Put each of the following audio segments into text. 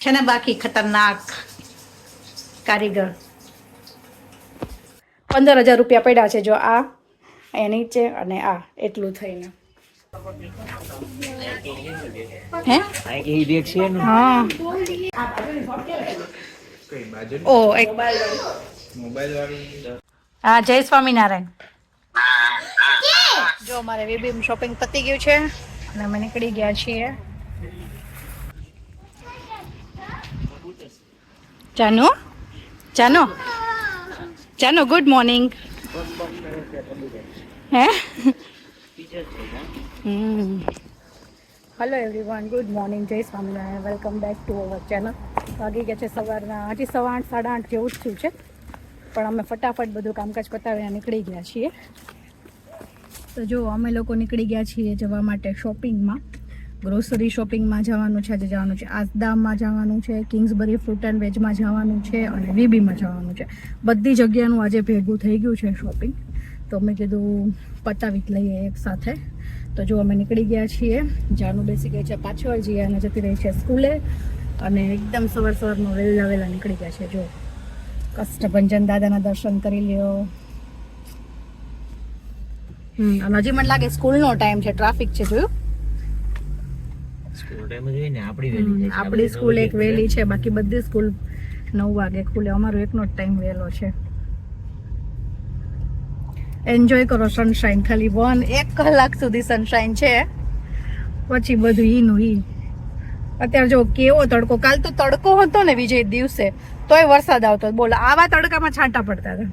છે ને બાકી ખતરનાક કારીગર? પંદર હજાર રૂપિયા પડ્યા છે જો આ એની નીચે અને આ એટલું થઈને. હે? હા. ઓ એક. હા જય સ્વામિનારાયણ. જો અમારે વિબીમ શોપિંગ પતી ગયું છે અને અમે નીકળી ગયા છીએ. જાનુ જાનુ Janu good morning hey hello everyone good morning Jay Swaminarayan welcome back to our channel વાગી ગયા છે સવારના, હજી સવા આઠ, સાડા આઠ જેવું જ થયું છે. પણ અમે ફટાફટ બધું કામકાજ પતાવીને નીકળી ગયા છીએ. તો જો, અમે લોકો નીકળી ગયા છીએ જવા માટે શોપિંગમાં ગ્રોસરી શોપિંગમાં જવાનું છે, આજે જવાનું છે આસદામમાં જવાનું છે કિંગ્સબરી ફ્રૂટ એન્ડ વેજમાં જવાનું છે અને વીબીમાં જવાનું છે. બધી જગ્યાનું આજે ભેગું થઈ ગયું છે શોપિંગ તો મેં કીધું પતાવી લઈએ એક સાથે. તો જો અમે નીકળી ગયા છીએ, જાનું બેસી ગઈ છે પાછળ જઈએ અને જતી રહી છે સ્કૂલે અને એકદમ સવાર સવારમાં વહેલા વહેલા નીકળી ગયા છે. જો કષ્ટભંજન દાદાના દર્શન કરી લ્યો. હજી મને લાગે સ્કૂલનો ટાઈમ છે, ટ્રાફિક છે, જોયું? આપણી સ્કૂલ એક વહેલી છે બાકી બધી સ્કૂલ નવ વાગે ખુલે. અમારો એકનો જ ટાઈમ વહેલો છે. એન્જોય કરો સનશાઇન ખાલી વન એક કલાક સુધી સનશાઇન છે. પછી બધું ઈનું ઈ. અત્યારે જો કેવો તડકો કાલ તો તડકો હતો ને વિજય દિવસે તોય વરસાદ આવતો બોલો આવા તડકામાં છાંટા પડતા હતા.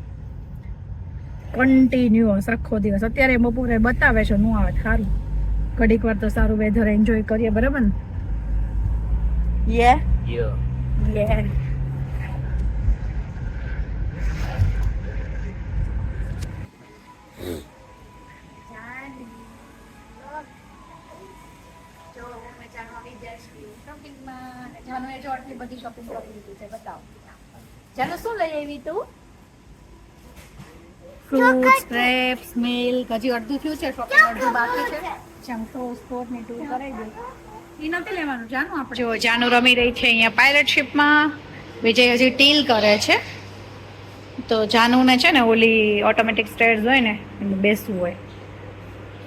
કન્ટિન્યુઅસ આખો દિવસ. અત્યારે બપોરે બતાવે છે નું આવે સારું. ઘડીક વાર તો સારું વેધર એન્જોય કરીએ બરાબર ને? યે યે ચાલો શું લઈ આવી તું ફ્રૂટ્સ ગ્રેપ્સ મિલ્ક હજી અડધું થયું છે શોપિંગ અડધું બાકી છે? ચમચો સ્પોર્ટની ટૂર કરાવી દે એ નથી લેવાનું જાનું આપણે? જો જાનું રમી રહી છે અહીંયા પાયલટ શિપમાં વિજય હજી ટીલ કરે છે. તો જાનુને છે ને ઓલી ઓટોમેટિક સ્ટેર્સ હોય ને એમાં બેસવું હોય.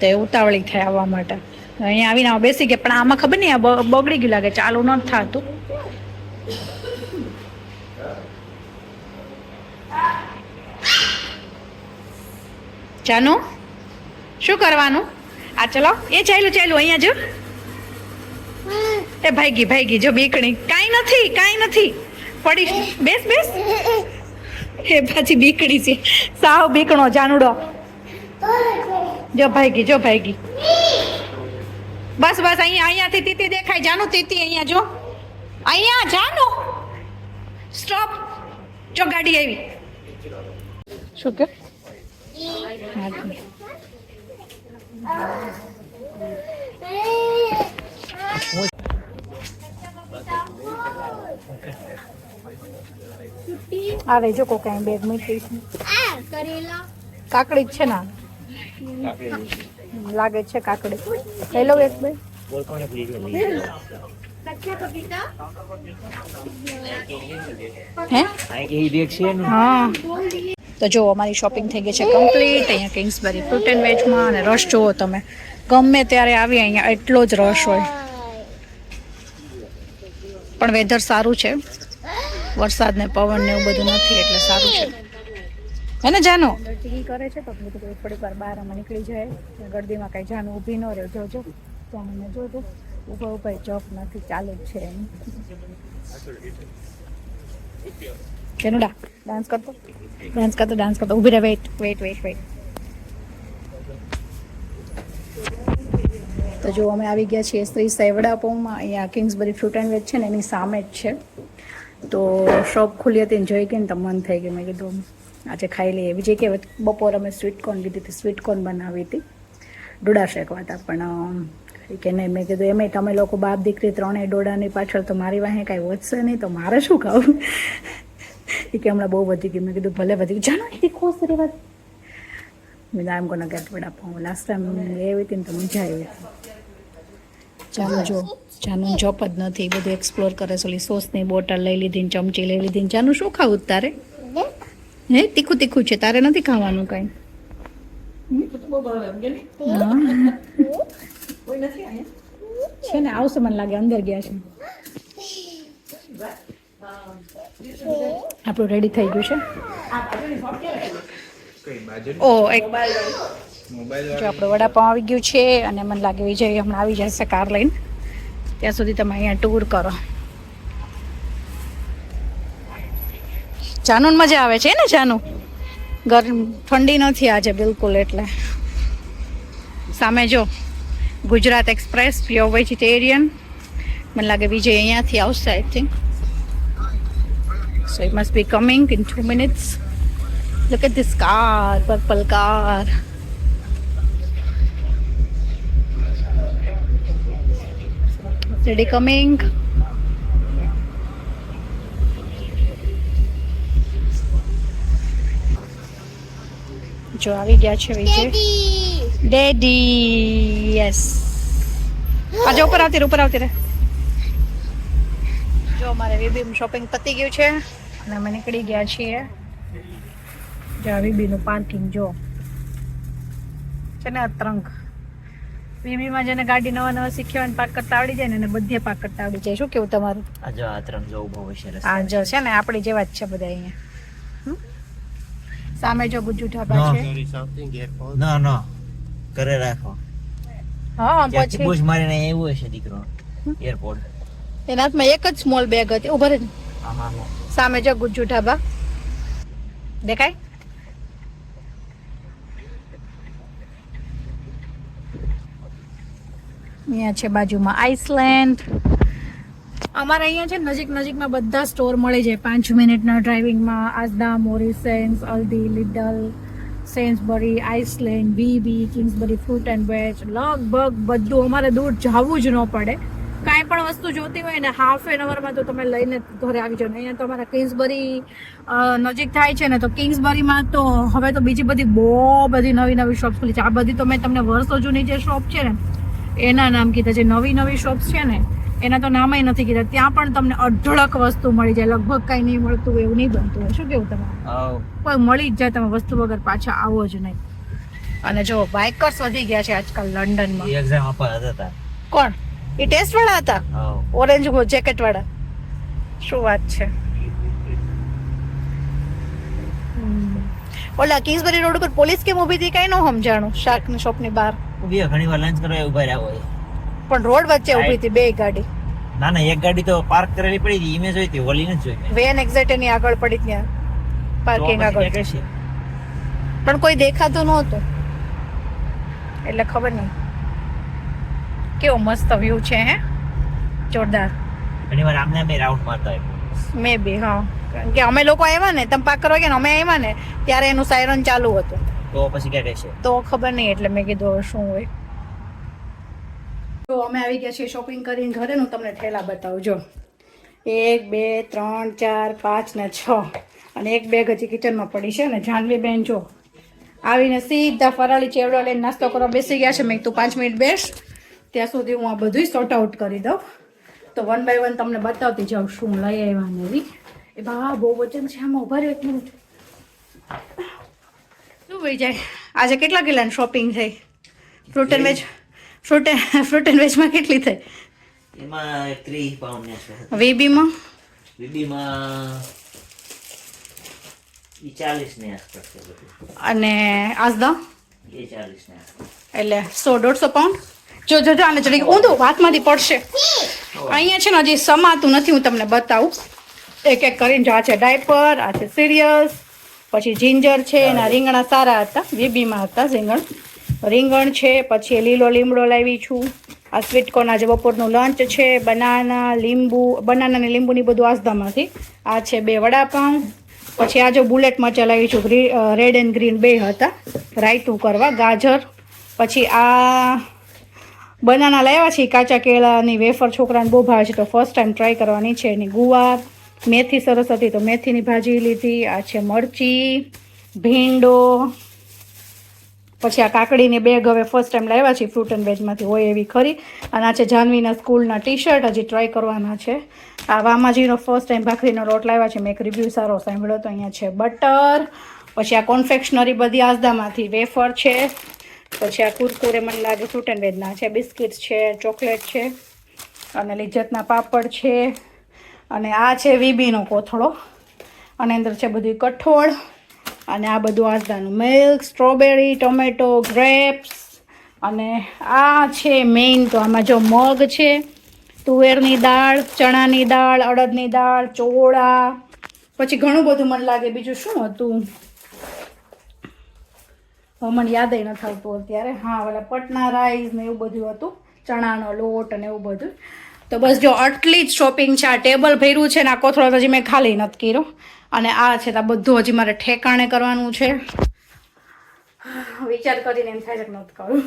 તો એ ઉતાવળી થાય આવવા માટે. અહીંયા આવીને બેસી ગયા પણ આમાં ખબર નહીં આ બગડી ગયું લાગે ચાલુ ન થતું. જાનુ? શું કરવાનું? આ ચલો, એ ચાલ્યું ચાલ્યું, અહીંયા જો. એ ભાઈગી ભાઈગી, જો બીકણી. કાંઈ નથી કાંઈ નથી. પડીશ. બેસ બેસ. એ પાછી બીકણી છે. સાવ બીકણો જાનુડો. જો ભાઈગી જો ભાઈગી. બસ બસ, અહીંયા, અહીંયાથી તીતી દેખાય. જાનુ તીતી અહીંયા જો. અહીંયા, જાનુ. સ્ટોપ. જો ગાડી આવી. શું કે? હા આવે જો કોકાઈ બેગ મીઠી. છે કાકડી જ છે ના લાગે છે કાકડી. હેલો એક બે હે? હા. તો જો અમારી શોપિંગ થઈ ગઈ છે કમ્પ્લીટ અહીંયા કિંગ્સબરી ફ્રૂટ એન્ડ વેજમાં અને રસ જુઓ તમે. ગમે ત્યારે આવી અહીંયા એટલો જ રસ હોય. પણ વેધર સારું છે. વરસાદ ને પવન ને એવું બધું નથી એટલે સારું છે. હે ને જાનો? કરે છે તો મેં થોડીક વાર બહાર અમે નીકળી જાય. ગરદીમાં કાંઈ જાનું ઊભી ન રહે. જોજો ત્યાં મને જોજો ઊભા ઊભા જોબ નથી ચાલુ જ છે. એમ કેનુડા ડાન્સ કરતો ડાન્સ કરતો ડાન્સ કરતો ઊભી રહે વેઇટ વેઇટ વેઇટ વેઇટ તો જો અમે આવી ગયા છીએ શ્રી સેવડા પોમાં અહીંયા કિંગ્સબરી ફ્રૂટ એન્ડ વેજ છે ને, એની સામે જ છે. તો શોપ ખુલી હતી જોઈ ગઈ ને તો મન થઈ ગયું. મેં કીધું, આજે ખાઈ લઈએ. બીજે કે, બપોર અમે સ્વીટ કોર્ન લીધી હતી. સ્વીટ કોર્ન બનાવી હતી. ડોડા શેકવા હતા પણ કે નહીં. મેં કીધું એમાં તમે લોકો બાપ દીકરી ત્રણેય ડોડાની પાછળ તો મારી વાહે કાંઈ વધશે નહીં, તો મારે શું ખાવું? એ કે હમણાં બહુ વધી ગયું. મેં કીધું ભલે વધી ગયું. જાણો એટલી ખુશ રહેવા મેં આમ કોને ગેટ વડાપાઉં લાસ્ટ ટાઈમ એવી હતી ને તો મજા આવી હતી. ચાલો જો જાનું જોપ જ નથી. એ બધું એક્સપ્લોર કરે છે. ઓલી સોસની બોટલ લઈ લીધી ને ચમચી લઈ લીધી ને. જાનું શું ખાવું તારે? હે તીખું તીખું છે. તારે નથી ખાવાનું કાંઈ? છે ને આવશે મને લાગે અંદર ગયા છે. આપણું રેડી થઈ ગયું છે. ઓ, એક જો આપણું વડાપાઉં આવી ગયું છે અને મને લાગે વિજય હમણાં આવી જશે કાર લઈને. ત્યાં સુધી તમે અહીંયા ટૂર કરો. જાનું મજા આવે છે ને, જાનું? ગરમ ઠંડી નથી આજે બિલકુલ એટલે. સામે જો ગુજરાત એક્સપ્રેસ પ્યોર વેજીટેરિયન મને લાગે વિજય અહીંયાથી આવશે I think so it must be coming in two minutes look at this car purple car Ready coming. જો આવી ગયા છે વિજય ડેડી યસ આજે ઉપર આવતી રહે, ઉપર આવતી રહે જો અમારે વીબી શોપિંગ પતી ગયું છે અને અમે નીકળી ગયા છીએ જો પાર્કિંગ જો. છે ને અતરંગ બીબીમાં જેને ગાડી નવા નવા શીખ્યા હોય પાર્ક કરતા આવડી જાય ને એને બધે પાર્ક કરતા આવડી જાય. શું કેવું તમારું? આ જો જવું બહુ સરસ આ જો છે ને આપણી જેવા જ છે બધા અહીંયા. હમ? સામે જો ગુજ્જુ ઢાબા છે. ના ના. ઘરે રાખો. હા પછી? બુશ મારીને એવું હશે દીકરો. એરપોર્ટ એના હાથમાં એક જ સ્મોલ બેગ હતી. ઊભા રહેજો. સામે જો ગુજ્જુ ઢાબા. દેખાય? અહીંયા છે બાજુમાં આઈસલેન્ડ અમારે અહીંયા છે નજીક નજીકમાં બધા સ્ટોર મળી જાય પાંચ મિનિટના ડ્રાઇવિંગમાં Asda Morrisons Aldi, Lidl, Sainsbury Iceland BB, Kingsbury fruit and veg લગભગ બધું અમારે દૂર જવું જ ન પડે. કાંઈ પણ વસ્તુ જોતી હોય ને હાફ એન અવરમાં તો તમે લઈને ઘરે આવી જાઓ. અહીંયા તો અમારા કિંગ્સબરી નજીક થાય છે ને તો કિંગ્સબરીમાં તો હવે તો બીજી બધી બહુ બધી નવી નવી શોપ ખુલી છે. આ બધી તો મેં તમને વર્ષો જૂની જે શોપ છે ને એના નામ કીધા જે નવી નવી શોપ્સ છે ને એના તો નામય નથી કીધા. ત્યાં પણ તમને અઢળક વસ્તુ મળી જાય. લગભગ કાંઈ નહીં મળતું એવું નહીં બનતું હોય. શું કેવું તમારે? કોઈ મળી જ જાય તમે વસ્તુ વગર પાછા આવો જ નહીં. અને જો બાઇકર્સ વધી ગયા છે આજકાલ લંડનમાં એક્ઝામ આપવા હતા કોણ? એ ટેસ્ટ વાળા હતા? ઓરેન્જ જેકેટ વાળા. શું વાત છે. ઓલા કિંગ્સબરી રોડ ઉપર પોલીસ કેમ ઊભી હતી કઈ ન સમજાણું શાર્કની શોપની બહાર. ઊભી ઘણી વાર લંચ કરવા ઊભા રહ્યા હોય. પણ રોડ વચ્ચે ઊભી હતી બે ગાડી. ના ના એક ગાડી તો પાર્ક કરેલી પડી હતી ઇમેજ હોય જોઈ હતી ઓલી ન જોઈ. વેન એક્ઝેટ એની આગળ પડી ત્યાં પાર્કિંગ આગળ. પણ કોઈ દેખાતું નહોતું. એટલે ખબર નહીં. કેવો મસ્ત વ્યૂ છે હે? જોરદાર. ઘણી વાર આમને આમે રાઉન્ડ મારતા મે બી હા. કારણ કે અમે લોકો આવ્યા ને તમે પાક કરવા ગયા અમે આવ્યા ને ત્યારે એનું સાયરન ચાલુ હતું. તો પછી ક્યાં રહેશે? તો ખબર નહીં એટલે મેં કીધું શું હોય. તો અમે આવી ગયા છીએ શોપિંગ કરીને ઘરે હું તમને ઠેલા બતાવું જો. એક બે ત્રણ ચાર પાંચ ને છ. અને એક બેગ હજી કિચનમાં પડી છે ને જાનવી બેન જો. આવીને સીધા ફરાળી ચેવડો લઈને નાસ્તો કરવા બેસી ગયા છે. મેં તું પાંચ મિનિટ બેસ. ત્યાં સુધી હું આ બધું સોર્ટ આઉટ કરી દઉં. તો વન બાય વન તમને બતાવતી જાઉં શું લઈ આવ્યા ને એવી. એ બા બહુ વચન છે આમાં ઊભા રહ્યો એટલું શું ભાઈ જાય? આજે કેટલા કિલ્લાની શોપિંગ થઈ? Fruit and veg fruit fruit and વેજમાં કેટલી થઈ? એમાં ત્રીસ પાઉન્ડ વીબીમાં બધું. અને આજદા એટલે સો દોઢસો પાઉન્ડ જો જો આને જરી ઊંધું હાથમાંથી પડશે. અહીંયા છે ને હજી સમાતું નથી હું તમને બતાવું. એક એક કરીને જો આ છે ડાયપર આ છે સિરિયસ પછી જિંજર છે એના રીંગણા સારા હતા બીબીમાં હતા રીંગણ. રીંગણ છે પછી એ લીલો લીમડો લાવી છું. આ સ્વીટકોન આજે બપોરનું લંચ છે બનાના લીંબુ બનાના ને લીંબુની બધું આસદામાંથી આ છે બે વડાપાઉં. પછી આ જો બુલેટ મરચાં લાવી છું રેડ એન્ડ ગ્રીન બે હતા. રાયતું કરવા ગાજર. પછી આ બનાના લાવ્યા છે, કાચા કેળાની વેફર છોકરાને બહુ ભાવે છે, તો ફર્સ્ટ ટાઈમ ટ્રાય કરવાની છે એની ગુવાર. મેથી સરસ હતી, તો મેથીની ભાજી લીધી, આ છે મરચી, ભીંડો, પછી આ કાકડીની બેગ હવે ફર્સ્ટ ટાઈમ લાવ્યા છે ફ્રૂટ એન્ડ વેજમાંથી હોય એવી ખરી. અને આ છે જાનવીના સ્કૂલના ટી શર્ટ હજી ટ્રાય કરવાના છે. આ વામાજીનો ફર્સ્ટ ટાઈમ ભાખરીનો લોટ લાવ્યા છે, મેં એક રિવ્યૂ સારો સાંભળ્યો તો અહીંયા છે બટર પછી આ કોન્ફેક્શનરી બધી આસદામાંથી વેફર છે. પછી આ કુરકુરે મને લાગે ફ્રૂટ એન્ડ છે. બિસ્કિટ છે, ચોકલેટ છે, અને લિજ્જતના પાપડ છે, અને આ છે વીબીનો કોથળો. અને અંદર છે બધું કઠોળ, અને આ બધું આસદાનું મિલ્ક સ્ટ્રોબેરી ટોમેટો ગ્રેપ્સ અને આ છે મેઇન તો આમાં જો મગ છે, તુવેરની દાળ, ચણાની દાળ, અડદની દાળ, ચોળા, પછી ઘણું બધું મને લાગે. બીજું શું હતું? મને યાદ ન થતું અત્યારે. હા, ઓલા પટના રાઈસ ને એવું બધું હતું, ચણાનો લોટ અને એવું બધું. તો બસ જો, આટલી જ શોપિંગ છે, આ ટેબલ ભર્યું છે ને, આ કોથળો હજી મેં ખાલી નથી કર્યો. અને આ છે, આ બધું હજી મારે ઠેકાણે કરવાનું છે. વિચાર કરીને એમ થાય છે નથી કરું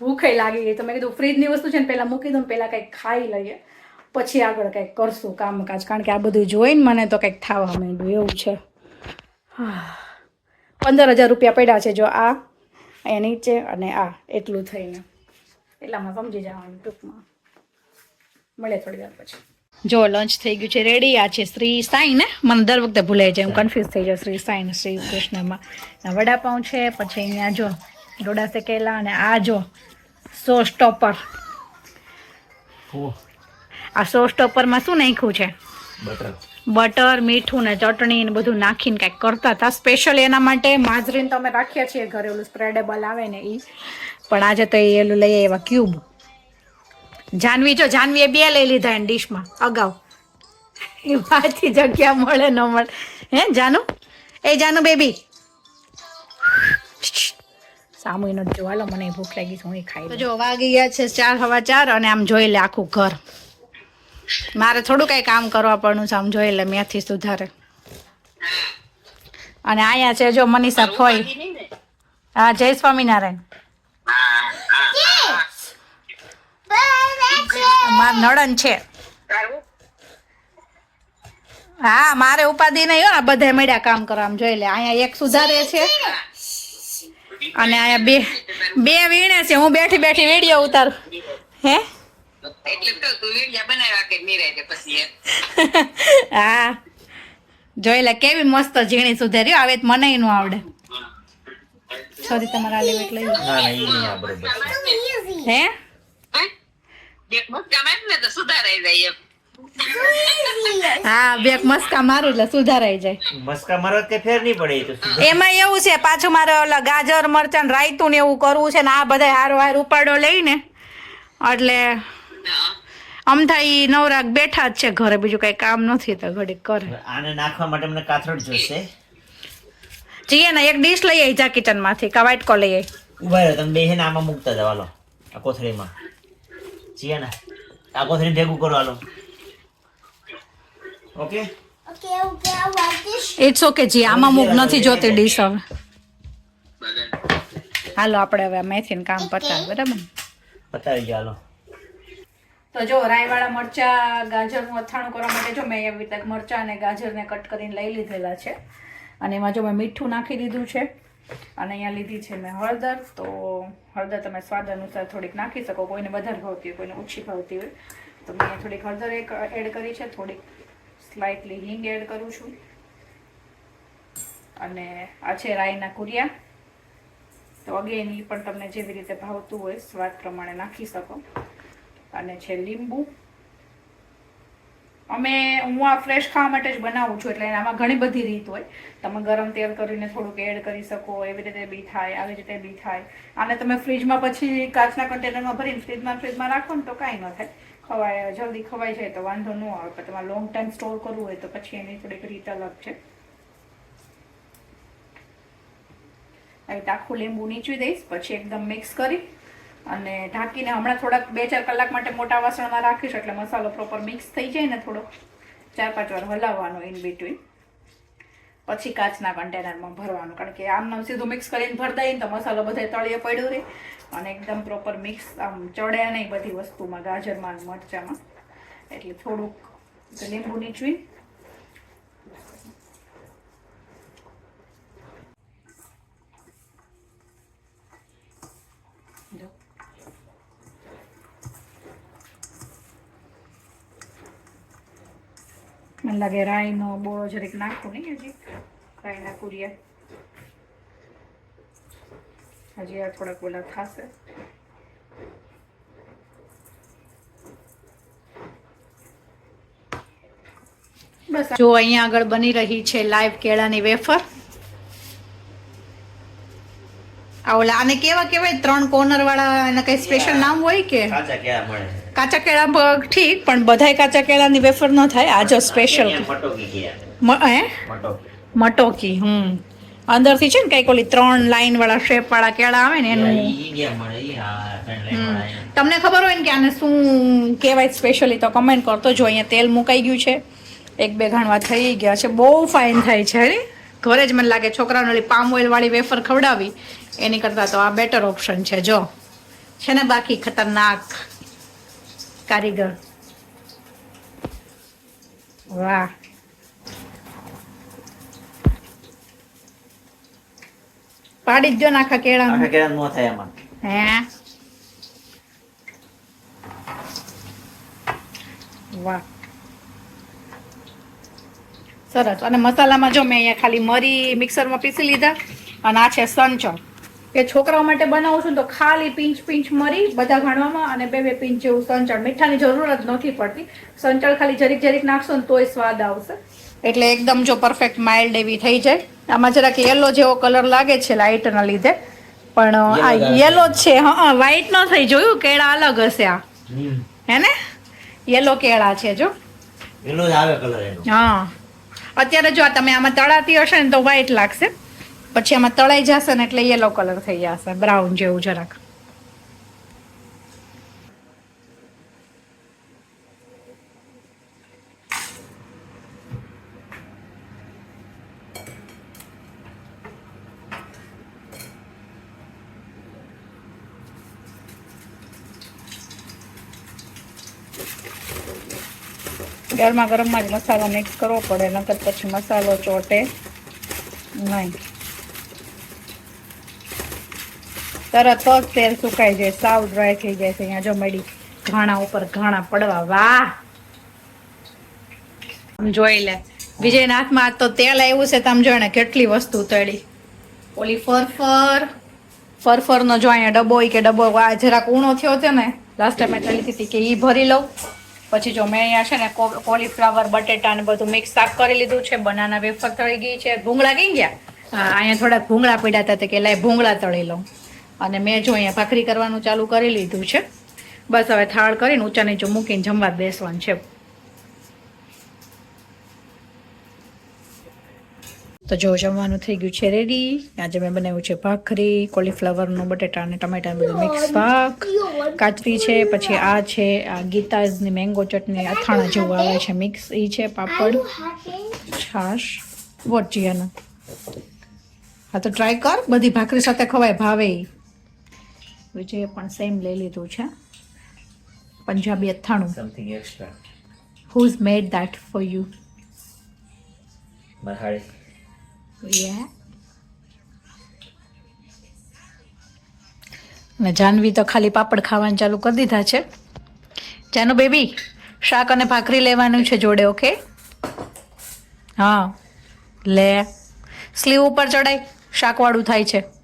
ભૂખે લાગી ગઈ. તો મેં કીધું ફ્રીજની વસ્તુ છે ને, પહેલાં મૂકી દઉં પહેલાં કંઈક ખાઈ લઈએ. પછી આગળ કંઈક કરશું કામકાજ. કારણ કે આ બધું જોઈને મને તો કંઈક થવા માંડ્યું, એવું છે. પંદર હજાર રૂપિયા પડ્યા છે જો આ અહીંયા નીચે અને આ એટલું થઈને. એટલામાં સમજી જવાનું ટૂંકમાં. મળે થોડી વાર પછી. જો લંચ થઈ ગયું છે રેડી આ છે શ્રી સાંઈ ને? મને દર વખતે ભૂલાઈ જાય હું કન્ફ્યુઝ થઈ જાઉં શ્રી સાંઈ ને શ્રી કૃષ્ણમાં. વડાપાઉં છે પછી અહીંયા જો ડોડા શેકેલા અને આ જો સો સ્ટોપર આ સો સ્ટોપરમાં શું નાખ્યું છે? બટર. બટર, મીઠું ને ચટણી ને બધું નાખીને કંઈક કરતા હતા. સ્પેશિયલ એના માટે માજરીન તો અમે રાખ્યા છીએ. ઘરે ઓલું સ્પ્રેડેબલ આવે ને એ પણ આજે તો એ એલું લઈ આવ્યા ક્યુબ જાનવી, જો જાનવીએ બે લઈ લીધા એને ડીશમાં અગાઉ. એ પાછી જગ્યા મળે, ન મળે. હે, જાનુ? એ જાનુ બેબી સામુઈ નથી જોવાલો મને ભૂખ લાગી હું એ ખાઈ જો વાગી ગયા છે ચાર હવા ચાર અને આમ જોઈ લે આખું ઘર. મારે થોડું કાંઈ કામ કરવા પડનું છે આમ જોઈ લે મેથી સુધારે. અને અહીંયા છે જો મનીષા ફોઈ. હા જય સ્વામિનારાયણ. માર નડન છે. હા મારે ઉપાધિ નહીં હો આ બધા મળ્યા કામ કરવા આમ જોઈ લે. અહીંયા એક સુધારે છે. અને અહીંયા બે બે વીણે છે હું બેઠી બેઠી વીડિયો ઉતારું. હે? હા. જોઈ લે કેવી મસ્ત ઝીણી સુધારી હો, હવે મને ય આવડે. સોરી તમારા લેવ એટલે ના ના ઈ નહીં આ હે? હે? એક મસ્કા માર ને તો સુધારાઈ જાય એમ. હા બેક મસ્કા મારું એટલે સુધારાઈ જાય. મસ્કા મારવા તે ફેર નહીં પડે તો એમાં એવું છે પાછું મારે ઓલા ગાજર મરચાં રાયતું ને એવું કરવું છે ને આ બધા હારો હાર ઉપાડો લઈને. એટલે હા. થાય નવરાગ બેઠા જ છે ઘરે બીજું કઈ કામ નથી તો ઘડીક કરે. આને નાખવા માટે મને કાથરોડ જોઈશે. જઈએ ને એક ડીશ લઈ આવી જા કિચનમાંથી કા વાટકો લઈ આવી ઊભા રહ્યો તમે બે આમાં મૂકતા જાવ હાલો. આ કોથળીમાં. છીએ ને આ કોથળી ભેગું કરો હાલો. ઓકે? ઇટ્સ ઓકે જી આમાં મૂક નથી જોતી ડીશ હવે. હાલો આપણે હવે મેથીન મેથીનું કામ પતાવ બરાબર પતાવી ગયા હાલો. તો જો રાયવાળા મરચા, ગાજરનું અથાણું કરવા માટે જો મેં એવી રીતે મરચા અને ગાજરને કટ કરીને લઈ લીધેલા છે. અને એમાં જો મેં મીઠું નાખી દીધું છે. અને અહીંયા લીધી છે મેં હળદર. તો હળદર તમે સ્વાદ અનુસાર થોડીક નાખી શકો. કોઈને વધારે ભાવતી હોય, કોઈને ઓછી ભાવતી હોય. તો મેં થોડીક હળદર એક એડ કરી છે. થોડીક સ્લાઇટલી હિંગ એડ કરું છું. અને આ છે રાઈના કુરિયા. તો અગેન એ પણ તમને જેવી રીતે ભાવતું હોય, સ્વાદ પ્રમાણે નાખી શકો. અને છે લીંબુ. અમે, હું આ ફ્રેશ ખાવા માટે જ બનાવું છું, એટલે આમાં ઘણી બધી રીત હોય. તમે ગરમ તેલ કરીને થોડુંક એડ કરી શકો, એવી રીતે બી થાય, આવી રીતે બી થાય. આને તમે ફ્રીજમાં પછી કાચના કન્ટેનરમાં ભરીને ફ્રીજમાં ફ્રીજમાં રાખો ને તો કાંઈ ન થાય. ખવાય, જલ્દી ખવાઈ જાય તો વાંધો ન આવે. પણ તમારે લોંગ ટાઈમ સ્ટોર કરવું હોય તો પછી એની થોડીક રીત અલગ છે. આવી રીતે આખું લીંબુ નીચવી દઈશ, પછી એકદમ મિક્સ કરી અને ઢાંકીને હમણાં થોડાક બે ચાર કલાક માટે મોટા વાસણમાં રાખીશ એટલે મસાલો પ્રોપર મિક્સ થઈ જાય ને થોડો. ચાર પાંચ વાર હલાવવાનો ઇન બિટવીન પછી કાચના કન્ટેનરમાં ભરવાનું. કારણ કે આમ નામ સીધું મિક્સ કરીને ભર દઈએ ને તો મસાલો બધે તળીએ પડ્યો રહે અને એકદમ પ્રોપર મિક્સ આમ ચડે નહીં બધી વસ્તુમાં, ગાજરમાં, મરચામાં. એટલે થોડુંક લીંબુ નીચવી મને લાગે રાઈનો બોળો જરીક નાખું નહીં હજી. રાઈના કુરિયા હજી આ થોડાક ઓલા થશે. બસ. જો અહીંયા આગળ બની રહી છે લાઈવ કેળાની વેફર. આ ઓલા આને કેવા કેવાય ત્રણ કોર્નર વાળા એના કઈ સ્પેશિયલ નામ હોય કે? કાચા કેળા મળે કાચા કેળા ઠીક પણ બધાય કાચા કેળાની વેફર ન થાય. આ જો સ્પેશિયલ હે? મટોકી. હમ. અંદરથી છે ને કંઈક ઓલી ત્રણ લાઈન વાળા શેપ વાળા કેળા આવે ને એનું. તમને ખબર હોય ને કે આને શું કહેવાય સ્પેશિયલી તો કમેન્ટ કરતો જો અહીંયા તેલ મુકાઈ ગયું છે. એક બે ઘણવા થઈ ગયા છે. બહુ ફાઇન થાય છે અરે ઘરે જ મને લાગે છોકરાઓને ઓલી પામ ઓઇલ વાળી વેફર ખવડાવી. એની કરતાં તો આ બેટર ઓપ્શન છે. જો. છે ને બાકી ખતરનાક. કારીગર. વાહ. પાડી જ જો નાખા આખા કેળા કેળા નો થાય એમાં હે? વાહ. સરસ. અને મસાલામાં જો મેં અહીંયા ખાલી મરી મિક્સરમાં પીસી લીધા અને આ છે સંચળ. એ છોકરાઓ માટે બનાવું છું ને તો ખાલી પિંચ પિંચ મરી બધા ઘણવામાં અને બે બે પિંચ જેવું સંચળ. મીઠાની જરૂર જ નથી પડતી. સંચળ ખાલી જરીક જરીક નાખશો ને તોય સ્વાદ આવશે. એટલે એકદમ જો પરફેક્ટ માઇલ્ડ એવી થઈ જાય. આમાં જરાક યલો જેવો કલર લાગે છે લાઇટના લીધે. પણ આ યલો જ છે. હા વ્હાઈટ નો થઈ જોયું. કેળા અલગ હશે આ. હે ને? યલો કેળા છે જો. યલો જ આવે કલર હા. અત્યારે જો આ તમે આમાં તળાતી હશે ને તો વ્હાઈટ લાગશે. પછી આમાં તળાઈ જશે ને એટલે યલો કલર થઈ જશે બ્રાઉન જેવું જરાક. ગરમા ગરમમાં જ મસાલો મિક્સ કરવો પડે, નકર પછી મસાલો ચોટે નહીં. તરત જ તેલ સુકાઈ જાય સાવ ડ્રાય થઈ જાય છે, અહીંયા જો મળી. ઘાણા ઉપર ઘાણા પડવા, વાહ! જોઈ લે. વિજયના હાથમાં આજ તો તેલ આવ્યું છે, તમે જો ને કેટલી વસ્તુ તળી. ઓલી ફરફર. ફરફરનો જો અહીંયા ડબ્બો કે ડબ્બો, આ જરાક ઊણો થયો છે ને લાસ્ટ ટાઈમ મેં તળી હતી કે એ ભરી લઉં. પછી જો મેં અહીંયા છે ને કોલીફ્લાવર બટેટા ને બધું મિક્સ શાક કરી લીધું છે બનાના વેફર તળી ગઈ છે. ભૂંગળા ગઈ ગયા? અહીંયા થોડાક ભૂંગળા પડ્યા હતા કે લાય ભૂંગળા તળી લઉં. અને મેં જો અહીંયા ભાખરી કરવાનું ચાલુ કરી લીધું છે, બસ હવે થાળ કરીને ઊંચા નીચે મૂકીને જમવા બેસવાનું છે તો જો જમવાનું થઈ ગયું છે રેડી આજે મેં બનાવ્યું છે ભાખરી કોલીફ્લાવરનું બટેટા અને ટમેટા બધું મિક્સ શાક, કાચરી છે, પછી આ છે, આ ગીતાઝની મેંગો ચટણી, અથાણા જેવું આવે છે મિક્સ એ છે પાપડ, છાશ, વોટ હા, તો ટ્રાય કર, બધી ભાખરી સાથે ખવાય, ભાવે. વિજયે પણ સેમ લઈ લીધું છે. પંજાબી અથાણું. Something extra who's made that for you મહાળી Yeah. અને જાનવી તો ખાલી પાપડ ખાવાનું ચાલુ કરી દીધા છે. જાનુ બેબી શાક અને ભાખરી લેવાનું છે જોડે ઓકે હા. લે. સ્લીવ ઉપર ચડાય શાકવાળું થાય છે.